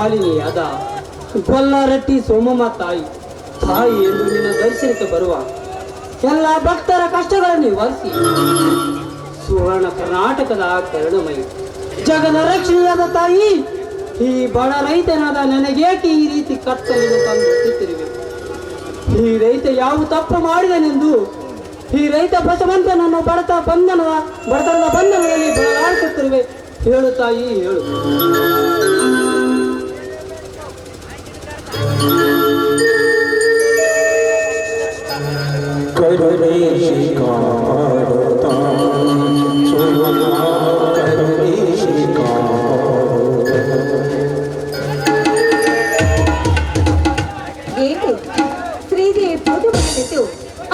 ಪರಿಪಾಲನೆಯಾದ ಗೊಲ್ಲರಟ್ಟಿ ಸೋಮಮ್ಮ ತಾಯಿ. ತಾಯಿ ಎಂದು ನಿನ್ನ ದರ್ಶನಕ್ಕೆ ಬರುವ ಎಲ್ಲ ಭಕ್ತರ ಕಷ್ಟಗಳನ್ನು ನಿವಾರಿಸಿ. ಸುವರ್ಣ ಕರ್ನಾಟಕದ ಕರುಣಮಯಿ. ಜಗದ ರಕ್ಷಣೆಯಾದ ತಾಯಿ, ಈ ಬಡ ರೈತನಾದ ನನಗೇಕೆ ಈ ರೀತಿ ಕತ್ತಲನ್ನು ತಂದು ಈ ರೈತ ಯಾವ ತಪ್ಪು ಮಾಡಿದನೆಂದು ಈ ರೈತ ಬಸವಂತನನ್ನು ಬಡತ ಬಂಧನದ ಬಡತನದ ಬಂಧನದಲ್ಲಿ ಬಳಲಾಡುತ್ತಿರುವೆ ಹೇಳು ತಾಯಿ, ಹೇಳು.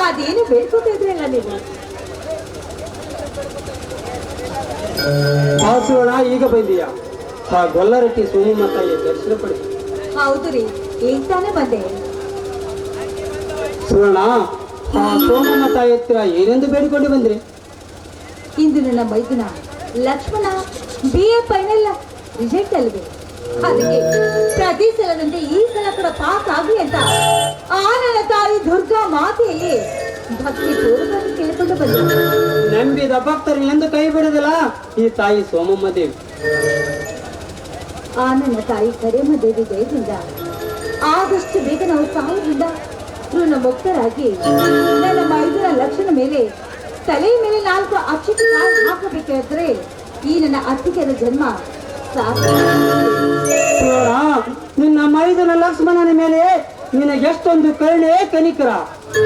ಅದೇನು ಬೇಡ್ಕೊತಿದ್ರಲ್ಲ ನೀವು? ಆ ಸುವರ್ಣ ಈಗ ಬಂದೀಯ? ಆ ಗೊಲ್ಲರಟ್ಟಿ ಸುನಿಮ್ಮ ತಾಯಿಯ ದರ್ಶನ ಪಡೆದು ಹೌದು ರೀ. ಈಗ ತಾನೇ ಬಂದೆ ಸುವರ್ಣ ಆ ಸೋಮಮ್ಮ ತಾಯಿ ಹತ್ತಿರ ಏನೆಂದು ಬೇಡಿಕೊಂಡು ಬಂದ್ರಿ? ಇಂದು ನನ್ನ ಮೈದುನ Lakshmana B A final result ಅಲ್ವೇ ಅದಕ್ಕೆ ಪ್ರತಿ ಸಲದಂತೆ ಈ ಸಲ ಕೂಡ ಪಾಸ್ ಆಗಲಿ ಅಂತ ಆ ನನ್ನ ತಾಯಿ ದುರ್ಗಾ ಮಾತೆಯಲ್ಲಿ ಭಕ್ತಿ ಪೂರ್ವಕವಾಗಿ ಕೇಳಿಕೊಂಡು ಬಂದೆ. ನಂಬಿದ ಭಕ್ತರು ಎಂದು ಕೈ ಬಿಡುದಿಲ್ಲ ಈ ತಾಯಿ ಸೋಮಮ್ಮ ದೇವಿ. ಆ ನನ್ನ ತಾಯಿ ಕರೇಮ ದೇವಿ ದಯದಿಂದ ಆದಷ್ಟು ಬೇಗ ನಾವು ಸಾವಿರದಿಂದ ಋಣ ಮುಕ್ತರಾಗಿ ನನ್ನ ಐದರ ಲಕ್ಷಣ ಮೇಲೆ ತಲೆ ಮೇಲೆ ನಾಲ್ಕು ಅಕ್ಷತೆ ಹಾಕಬೇಕಾದ್ರೆ ಈ ನನ್ನ ಅತ್ತಿಗೆಯ ಜನ್ಮ ನಿನ್ನ ಮೈದನ ಲಕ್ಷ್ಮಣನ ಮೇಲೆ ನಿನಗೆಷ್ಟೊಂದು ಕರುಣೆ ಕನಿಕರ.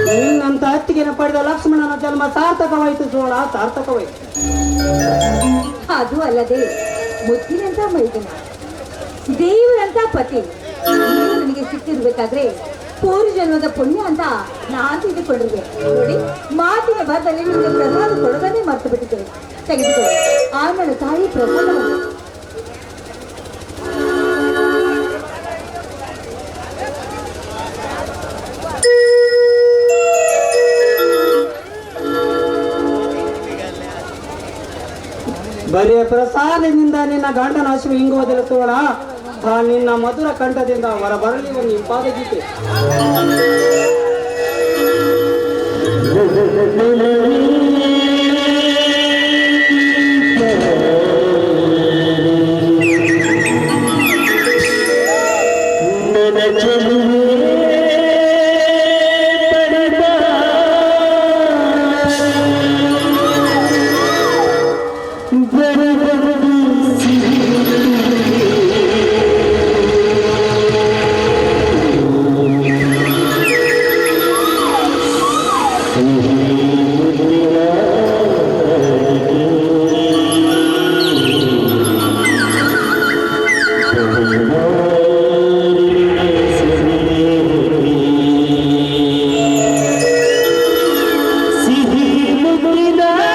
ನಿನ್ನಂತ ಅತ್ತಿಗೆನ ಪಡೆದ ಲಕ್ಷ್ಮಣನ ಜನ್ಮ ಸಾರ್ಥಕವಾಯಿತು ಸೋಳ ಸಾರ್ಥಕವಾಯಿತು. ಅದು ಅಲ್ಲದೆ ಮುದ್ದಿನಂತ ಮೈದನ ದೇವರಂತ ಪತಿ. ನನಗೆ ಸಿಕ್ಕಿರ್ಬೇಕಾದ್ರೆ ಪೂರ್ವ ಜನ್ಮದ ಪುಣ್ಯ ಅಂತ ನಾನು ತಿಳಿದುಕೊಂಡಿರುವೆ ನೋಡಿ, ಮಾತಿನ ಬರದಲ್ಲಿ ನಿಮಗೆ ಪ್ರಸಾದ ಕೊಡೋದನ್ನೇ ಮರ್ತು ಬಿಟ್ಟಿದ್ದೇವೆ ತೆಗೆದುಕೊಳ್ಳಿ ಆ ನನ್ನ ತಾಯಿ ಪ್ರಸಾದ ಬರೀ ಪ್ರಸಾದದಿಂದ ನಿನ್ನ ಗಂಡನ ಹಸಿವು ಹಿಂಗೋದಿಲ್ಲ ಸುವರ್ಣ ಆ ನಿನ್ನ ಮಧುರ ಕಂಠದಿಂದ ಹೊರ ಬರಲಿ ಒಂದು ಇಂಪಾದ ಗೀತೆ ಿ Bismillah.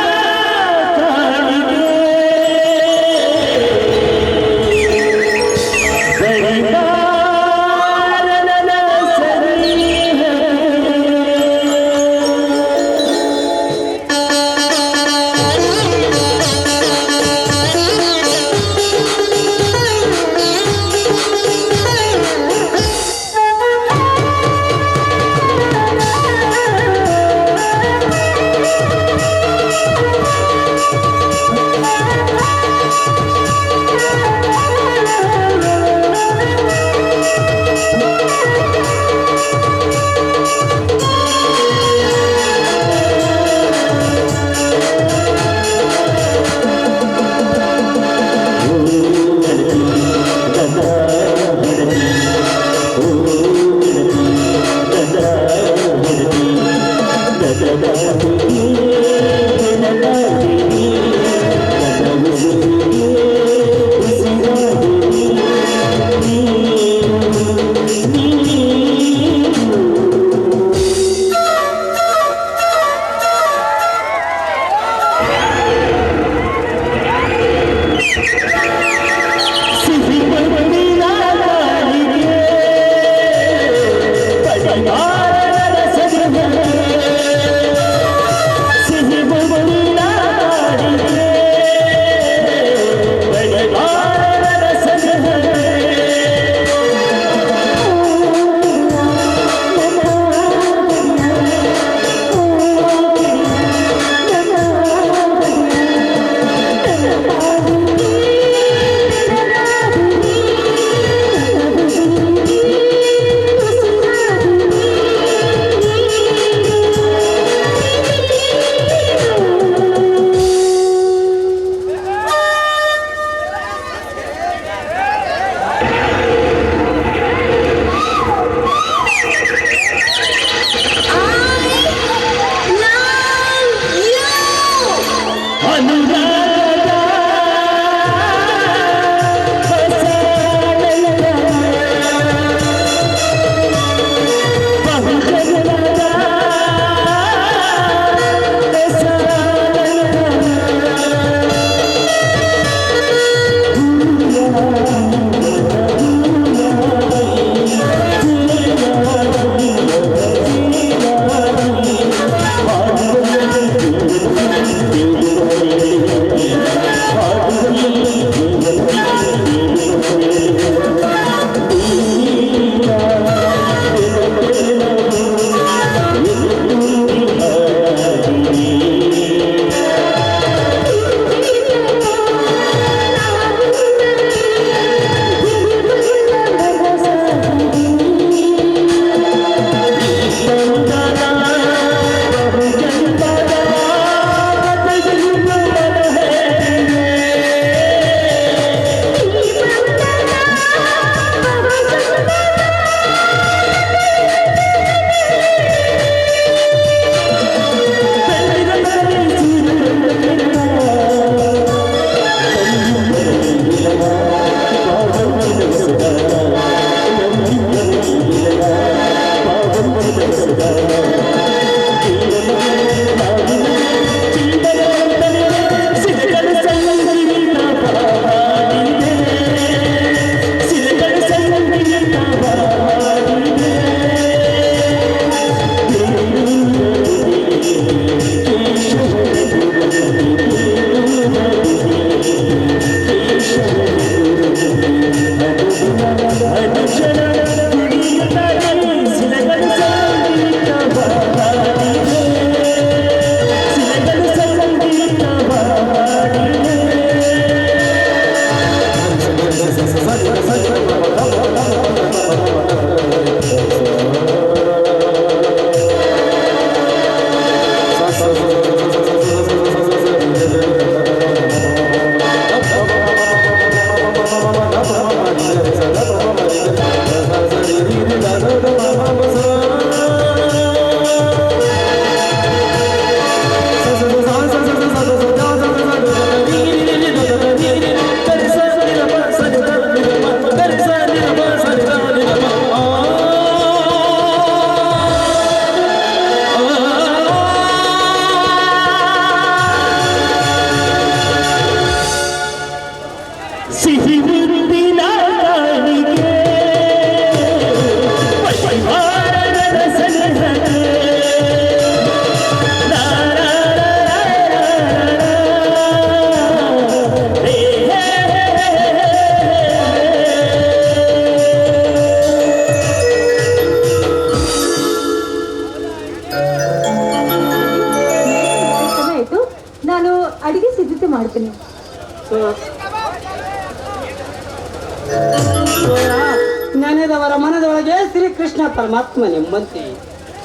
ಪರಮಾತ್ಮ ನೆಮ್ಮಂತಿ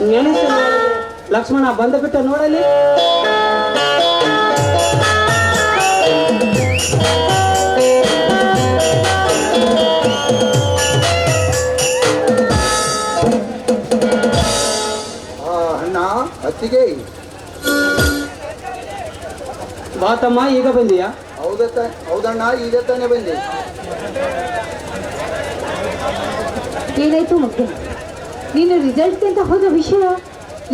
ನೆನೆಸ ಲಕ್ಷ್ಮಣ ಬಂದ ಬಿಟ್ಟ ನೋಡಲಿ. ಅತ್ತಿಗೆ. ಬಾತಮ್ಮ ಈಗ ಬಂದಿಯಾ? ಹೌದತ್ತ ಹೌದಣ್ಣ ಈಗ ತಾನೇ ಬಂದೆ. ಏನಾಯ್ತು ಮತ್ತೆ ನೀನು ರಿಸಲ್ಟ್ ಅಂತ ಹೋದ ವಿಷಯ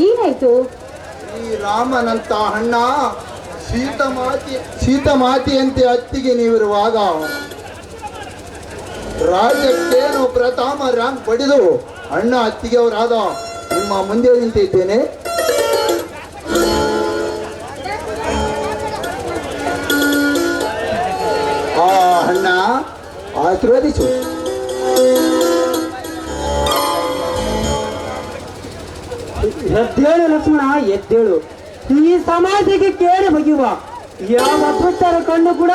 ಏನಾಯ್ತು? ಈ ರಾಮನಂತ ಅಣ್ಣ ಸೀತಮಾತಿ ಸೀತಮಾತಿಯಂತೆ ಅತ್ತಿಗೆ ನೀವಿರುವಾಗ ರಾಜ್ಯಕ್ಕೇನು ಪ್ರಥಮ ರ್ಯಾಂಕ್ ಪಡೆದು ಅಣ್ಣ ಅತ್ತಿಗೆ ಅವರಾದ ನಿಮ್ಮ ಮುಂದೆ ನಿಂತಿದ್ದೇನೆ. ಆ ಅಣ್ಣ ಆಶೀರ್ವದಿಸು. ಎದ್ದೇಳು ಲಕ್ಷ್ಮಣ, ಎದ್ದೇಳು. ಈ ಸಮಾಜಕ್ಕೆ ಕೇಳಿ ಬಗೆಯುವ ಯಾವ ಅದೃಷ್ಟರ ಕಣ್ಣು ಕೂಡ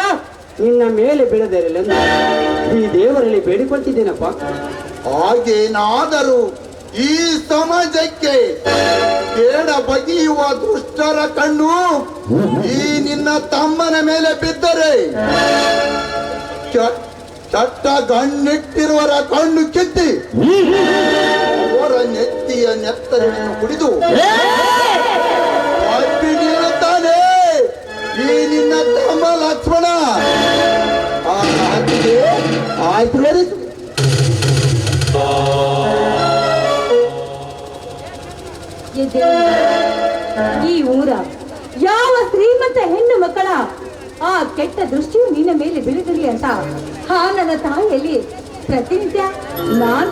ನಿನ್ನ ಮೇಲೆ ಬೀಳದಿರಲೆಂದು ಈ ದೇವರಲ್ಲಿ ಬೇಡಿಕೊಳ್ತಿದ್ದೇನಪ್ಪ. ಹಾಗೇನಾದರೂ ಈ ಸಮಾಜಕ್ಕೆ ಕೇಳ ಬಗೆಯುವ ದುಷ್ಟರ ಕಣ್ಣು ಈ ನಿನ್ನ ತಮ್ಮನ ಮೇಲೆ ಬಿದ್ದರೆ ಚಟ್ಟ ಗಣ್ಣಿಟ್ಟಿರುವರ ಕಣ್ಣು ಕಿತ್ತಿ. ಅವರ ನೆತ್ತಿಯ ನೆತ್ತರನ್ನು ಕುಡಿದು ನೀಡುತ್ತಾನೆ. ಈ ನಿನ್ನ ಲಕ್ಷ್ಮಣ ಆ ಅತ್ತಿಗೆ ಆಯ್ತು ಈ ಊರ ಯಾವ ಶ್ರೀಮಂತ ಹೆಣ್ಣು ಮಕ್ಕಳ ಆ ಕೆಟ್ಟ ದೃಷ್ಟಿಯು ನಿನ್ನ ಮೇಲೆ ಬೀಳದಿರಲಿ ಅಂತ ಹಾ ನನ್ನ ತಾಯಿಯಲ್ಲಿ ಪ್ರತಿನಿತ್ಯ ನಾನ್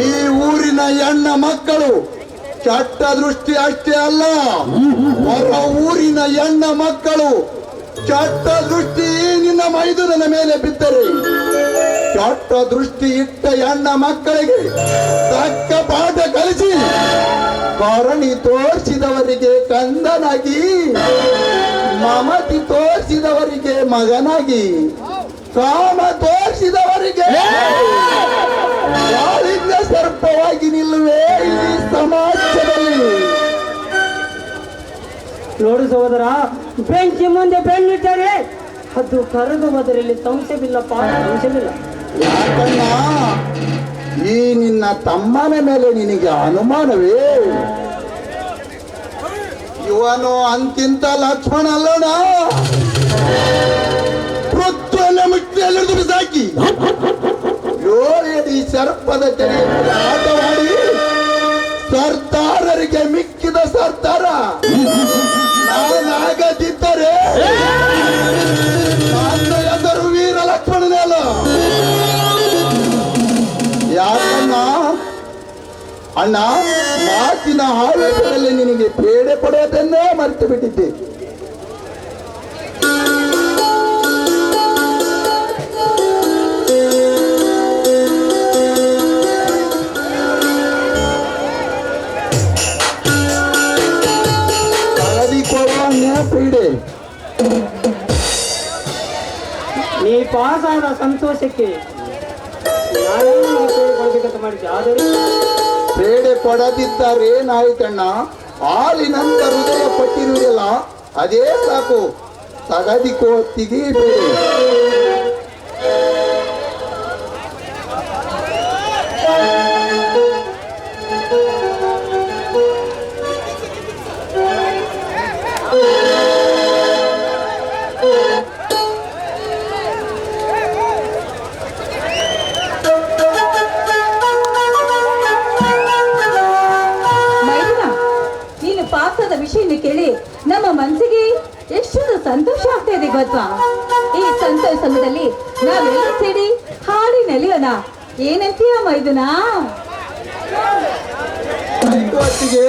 ಈ ಊರಿನ ಹೆಣ್ಣ ಮಕ್ಕಳು ಚಟ್ಟ ದೃಷ್ಟಿ ಅಷ್ಟೇ ಅಲ್ಲ. ಹೊರ ಊರಿನ ಹೆಣ್ಣ ಮಕ್ಕಳು ಚಟ್ಟ ದೃಷ್ಟಿ ನಿನ್ನ ಮೈದುನ ಮೇಲೆ ಬಿದ್ದರೆ ಚಟ್ಟ ದೃಷ್ಟಿ ಇಟ್ಟ ಹೆಣ್ಣ ಮಕ್ಕಳಿಗೆ ತಕ್ಕ ಪಾಠ ಕಲಿಸಿ ಕರಣಿ ತೋರಿಸಿದವರಿಗೆ ಕಂದನಾಗಿ, ಮಮತಿ ತೋರಿಸಿದವರಿಗೆ ಮಗನಾಗಿ ಕಾಮ ತೋರಿಸಿದವರಿಗೆ ಕಾಳಿಂಗ ಸರ್ಪವಾಗಿ ನಿಲ್ಲುವೆ ಇಲ್ಲಿ ಸಮಾಜದಲ್ಲಿ. ನೋಡು ಸಹೋದರ ಬೆಂಕಿ ಮುಂದೆ ಬೆನ್ನಿಟ್ಟರೆ ಅದು ಕರದು ಹೋದರಲ್ಲಿ ಸಂಶಯವಿಲ್ಲಪ್ಪ ಸಂಶಯವಿಲ್ಲ. ಯಾಕಣ್ಣ? ಈ ನಿನ್ನ ತಮ್ಮನ ಮೇಲೆ ನಿನಗೆ ಅನುಮಾನವೇ? ಇವನು ಅಂತಿಂತ ಲಕ್ಷ್ಮಣ ಅಲ್ಲಣ ಪೃಥ್ವನ ಮುಟ್ಟಿಯಲ್ಲಿ ಬಿಸಾಕಿ ಏಳೇಡಿ ಸರ್ಪದ ತೆರೆಯಲ್ಲಿ ಆಟವಾಡಿ. ಸರ್ದಾರರಿಗೆ ಮಿಕ್ಕಿದ ಸರ್ದಾರ. ನಾನಾಗದಿದ್ದರೆ ಎದುರು ವೀರ ಲಕ್ಷ್ಮಣನೇ ಅಲ್ಲ. ಯಾಕಣ್ಣ? ಅಣ್ಣ, ಮಾತಿನ ಆವೇಶದಲ್ಲಿ ನಿನಗೆ ಪೇಡೆ ಕೊಡೋದನ್ನೇ ಮರೆತು ಬಿಟ್ಟಿದ್ದೆ ಪಾಸ್ ಆದ ಸಂತೋಷಕ್ಕೆ ಬೇಡೆ ಮಾಡಿದ್ದೆ? ಆದರೆ ಪೇಡೆ ಕೊಡದಿದ್ದಾರೆ ಹಾಲಿನಂತ ಹೃದಯ ಪಟ್ಟಿರುವುದಿಲ್ಲ. ಅದೇ ಸಾಕು. ತಗದಿಕೋ ಹೊತ್ತಿಗೆ ಸಂತೋಷ ಆಗ್ತಾ ಇದೆ ಗೊತ್ತಾ ಈ ಸಂತೋಷ ಸಮಯದಲ್ಲಿ ನಾವೆಲ್ಲ ಸೇರಿ ಹಾಡಿ ನೆಲೆಯೋಣ. ಏನಂತೀಯ ಹೊತ್ತಿಗೆ